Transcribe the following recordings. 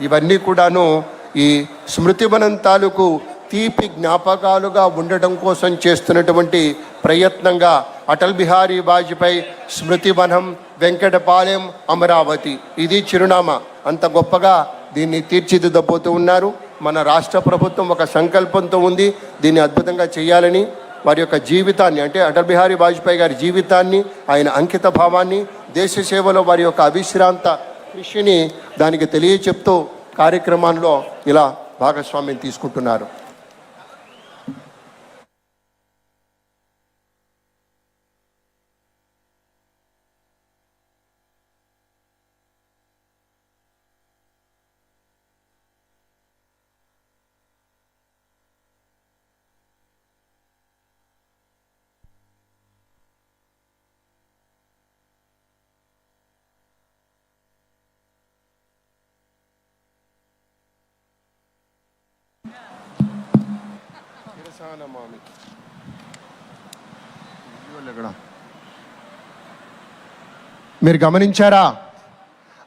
ఇవన్నీ కూడాను ఈ స్మృతివనం తాలూకు తీపి జ్ఞాపకాలుగా ఉండటం కోసం చేస్తున్నటువంటి ప్రయత్నంగా అటల్ బిహారీ వాజ్పేయి స్మృతివనం వెంకటపాలెం అమరావతి. ఇది చిరునామా. అంత గొప్పగా దీన్ని తీర్చిదిద్దబోతూ ఉన్నారు. మన రాష్ట్ర ప్రభుత్వం ఒక సంకల్పంతో ఉంది. దీన్ని అద్భుతంగా చేయాలని వారి యొక్క జీవితాన్ని అంటే అటల్ బిహారీ వాజ్పేయి గారి జీవితాన్ని ఆయన అంకిత భావాన్ని దేశ సేవలో వారి యొక్క అవిశ్రాంత కృషిని దానికి తెలియచెప్తూ కార్యక్రమాల్లో ఇలా భాగస్వామ్యం తీసుకుంటున్నారు. మీరు గమనించారా?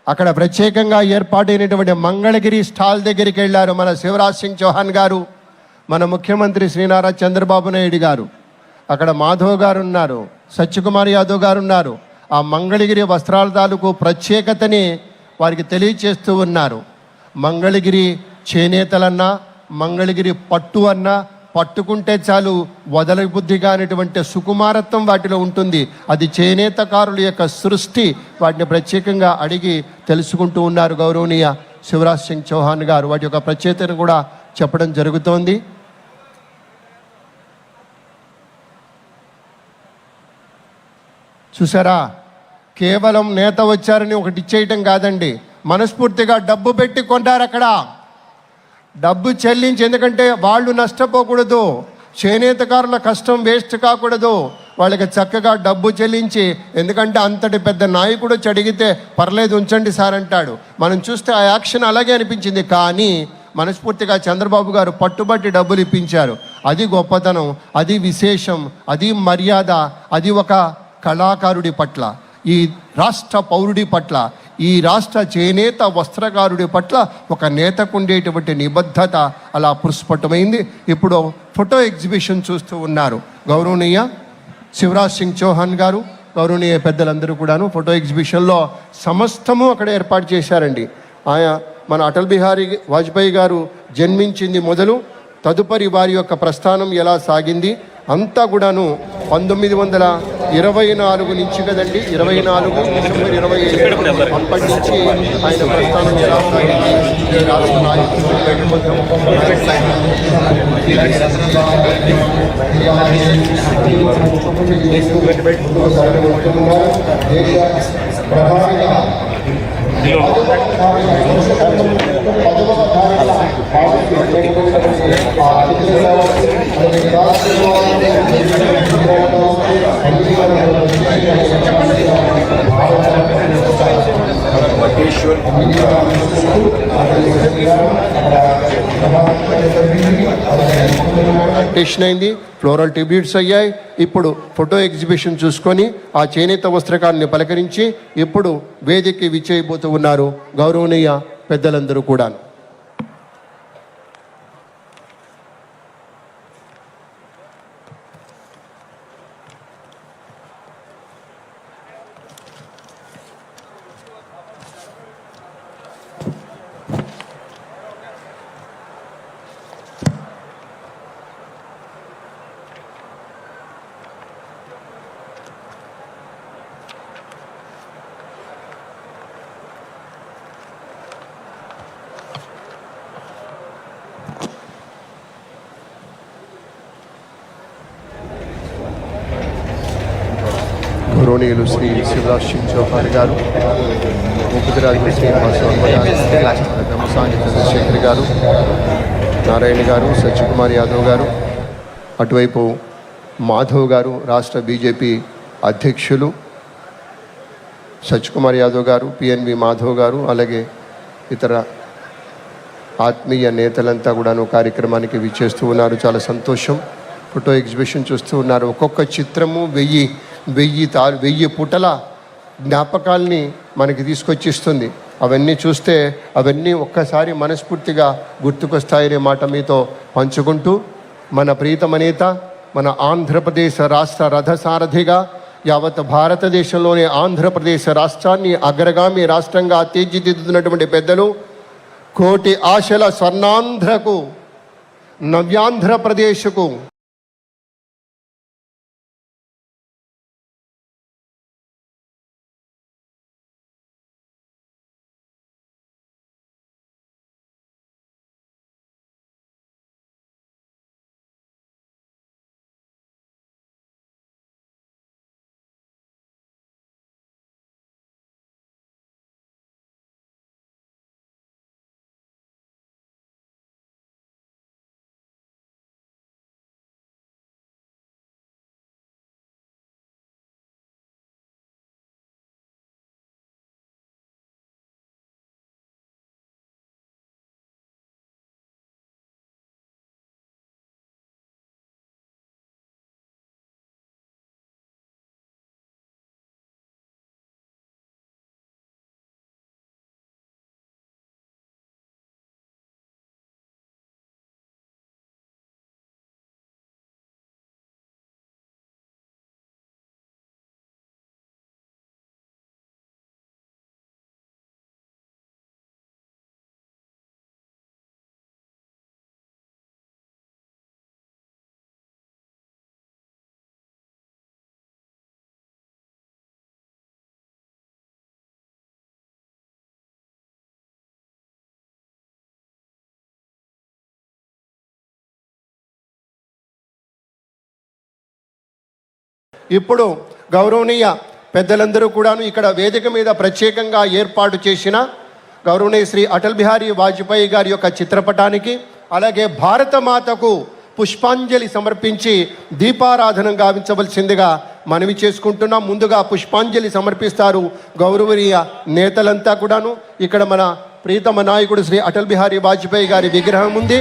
అక్కడ ప్రత్యేకంగా ఏర్పాటైనటువంటి మంగళగిరి స్టాల్ దగ్గరికి వెళ్ళారు మన శివరాజ్ సింగ్ చౌహాన్ గారు మన ముఖ్యమంత్రి శ్రీనారా చంద్రబాబు నాయుడు గారు. అక్కడ మాధవ్ గారు ఉన్నారు సత్యకుమార్ యాదవ్ గారు ఉన్నారు. ఆ మంగళగిరి వస్త్రాల తాలూకు ప్రత్యేకతని వారికి తెలియచేస్తూ ఉన్నారు. మంగళగిరి చేనేతలన్నా మంగళగిరి పట్టు అన్నా పట్టుకుంటే చాలు వదల బుద్ధిగా అనేటువంటి సుకుమారత్వం వాటిలో ఉంటుంది. అది చేనేతకారుల యొక్క సృష్టి వాటిని ప్రత్యేకంగా అడిగి తెలుసుకుంటూ ఉన్నారు గౌరవనీయ శివరాజ్ సింగ్ చౌహాన్ గారు. వాటి యొక్క ప్రత్యేకతను కూడా చెప్పడం జరుగుతోంది. చూసారా? కేవలం నేత వచ్చారని ఒకటి ఇచ్చేయటం కాదండి. మనస్ఫూర్తిగా డబ్బు పెట్టి కొంటారు అక్కడ. డబ్బు చెల్లించి ఎందుకంటే వాళ్ళు నష్టపోకూడదు. చేనేతకారుల కష్టం వేస్ట్ కాకూడదు. వాళ్ళకి చక్కగా డబ్బు చెల్లించి ఎందుకంటే అంతటి పెద్ద నాయకుడు చడిగితే పర్లేదు ఉంచండి సార్ అంటాడు. మనం చూస్తే ఆ యాక్షన్ అలాగే అనిపించింది. కానీ మనస్ఫూర్తిగా చంద్రబాబు గారు పట్టుబట్టి డబ్బులు ఇప్పించారు. అది గొప్పతనం అది విశేషం అది మర్యాద అది ఒక కళాకారుడి పట్ల ఈ రాష్ట్ర పౌరుడి పట్ల ఈ రాష్ట్ర చేనేత వస్త్రకారుడి పట్ల ఒక నేతకుండేటువంటి నిబద్ధత అలా పుష్పటమైంది ఇప్పుడు ఫోటో ఎగ్జిబిషన్ చూస్తూ ఉన్నారు. గౌరవనీయ శివరాజ్ సింగ్ చౌహాన్ గారు గౌరవనీయ పెద్దలందరూ కూడాను ఫోటో ఎగ్జిబిషన్లో సమస్తము అక్కడ ఏర్పాటు చేశారండి. ఆయా మన అటల్ బిహారీ వాజ్పేయి గారు జన్మించింది మొదలు తదుపరి వారి యొక్క ప్రస్థానం ఎలా సాగింది అంతా కూడాను పంతొమ్మిది వందల ఇరవై నాలుగు నుంచి కదండి ఇరవై నాలుగు డిసెంబర్ ఇరవై ఏడు అప్పటి నుంచి ఆయన ప్రస్థానం ఎలా సాగింది ఈ రాష్ట్ర నాయకులు వెనుకొందాం. ఆర్టిషన్ అయింది. ఫ్లోరల్ ట్రిబ్యూట్స్ అయ్యాయి. ఇప్పుడు ఫోటో ఎగ్జిబిషన్ చూసుకొని ఆ చేనేత వస్త్రకారుని పలకరించి ఇప్పుడు వేదికకి విచ్చేయబోతూ ఉన్నారు గౌరవనీయ పెద్దలందరూ కూడా గౌరవనీయులు శ్రీ శివరాజ్ సింగ్ చౌహాన్ గారు ముప్పతిరాజు శ్రీనివాస వర్మ బ్రహ్మసాని చంద్రశేఖర్ గారు నారాయణ గారు సత్యకుమార్ యాదవ్ గారు అటువైపు మాధవ్ గారు రాష్ట్ర బీజేపీ అధ్యక్షులు సత్యకుమార్ యాదవ్ గారు పిఎన్వి మాధవ్ గారు అలాగే ఇతర ఆత్మీయ నేతలంతా కూడాను కార్యక్రమానికి విచ్చేస్తూ ఉన్నారు. చాలా సంతోషం. ఫోటో ఎగ్జిబిషన్ చూస్తూ ఉన్నారు. ఒక్కొక్క చిత్రము వెయ్యి వెయ్యి తా వెయ్యి పుటల జ్ఞాపకాల్ని మనకి తీసుకొచ్చిస్తుంది. అవన్నీ చూస్తే అవన్నీ ఒక్కసారి మనస్ఫూర్తిగా గుర్తుకొస్తాయనే మాట మీతో పంచుకుంటూ మన ప్రీతమ నేత మన ఆంధ్రప్రదేశ్ రాష్ట్ర రథసారథిగా యావత్ భారతదేశంలోని ఆంధ్రప్రదేశ్ రాష్ట్రాన్ని అగ్రగామి రాష్ట్రంగా తీర్చిదిద్దుతున్నటువంటి పెద్దలు కోటి ఆశల స్వర్ణాంధ్రకు నవ్యాంధ్రప్రదేశ్కు ఇప్పుడు గౌరవనీయ పెద్దలందరూ కూడాను ఇక్కడ వేదిక మీద ప్రత్యేకంగా ఏర్పాటు చేసిన గౌరవనీయ శ్రీ అటల్ బిహారీ వాజ్పేయి గారి యొక్క చిత్రపటానికి అలాగే భారతమాతకు పుష్పాంజలి సమర్పించి దీపారాధన గావించవలసిందిగా మనవి చేసుకుంటున్నాం. ముందుగా పుష్పాంజలి సమర్పిస్తారు గౌరవనీయ నేతలంతా కూడాను. ఇక్కడ మన ప్రీతమ నాయకుడు శ్రీ అటల్ బిహారీ వాజ్పేయి గారి విగ్రహం ఉంది.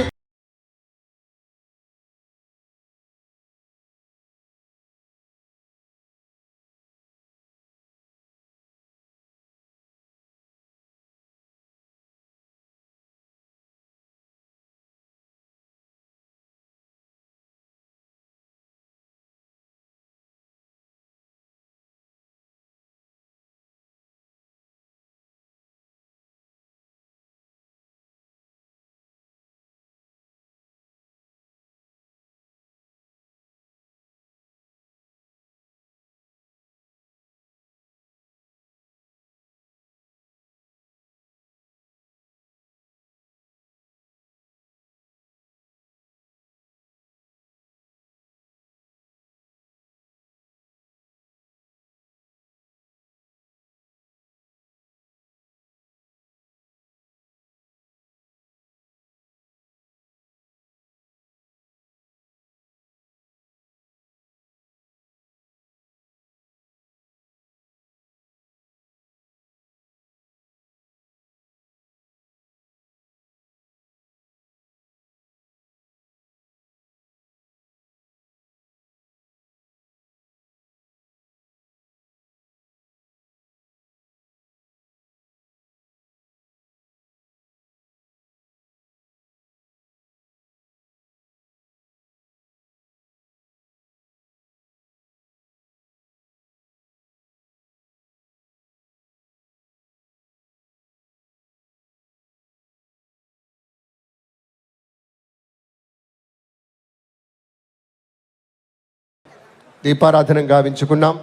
దీపారాధన గావించుకున్నాం.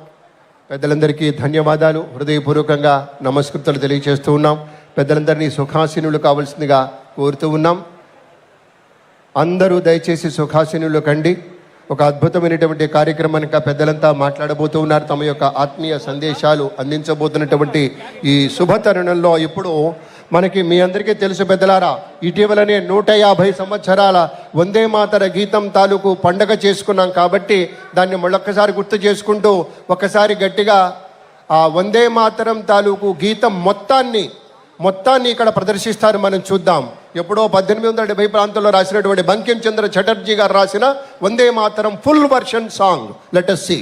పెద్దలందరికీ ధన్యవాదాలు. హృదయపూర్వకంగా నమస్కృతులు తెలియజేస్తూ ఉన్నాం. పెద్దలందరినీ సుఖాసీనులు కావాల్సిందిగా కోరుతూ ఉన్నాం. అందరూ దయచేసి సుఖాసీనులు కండి. ఒక అద్భుతమైనటువంటి కార్యక్రమానికి పెద్దలంతా మాట్లాడబోతూ ఉన్నారు. తమ యొక్క ఆత్మీయ సందేశాలు అందించబోతున్నటువంటి ఈ శుభ తరుణంలో ఇప్పుడు మనకి మీ అందరికీ తెలుసు పెద్దలారా ఇటీవలనే నూట యాభై సంవత్సరాల వందే మాతర గీతం తాలూకు పండగ చేసుకున్నాం కాబట్టి దాన్ని మళ్ళొక్కసారి గుర్తు చేసుకుంటూ ఒకసారి గట్టిగా ఆ వందే మాతరం తాలూకు గీతం మొత్తాన్ని మొత్తాన్ని ఇక్కడ ప్రదర్శిస్తారు మనం చూద్దాం. ఎప్పుడో పద్దెనిమిది వందల డెబ్బై ప్రాంతంలో రాసినటువంటి బంకిం చంద్ర చటర్జీ గారు రాసిన Vande Mataram full version song. Let us see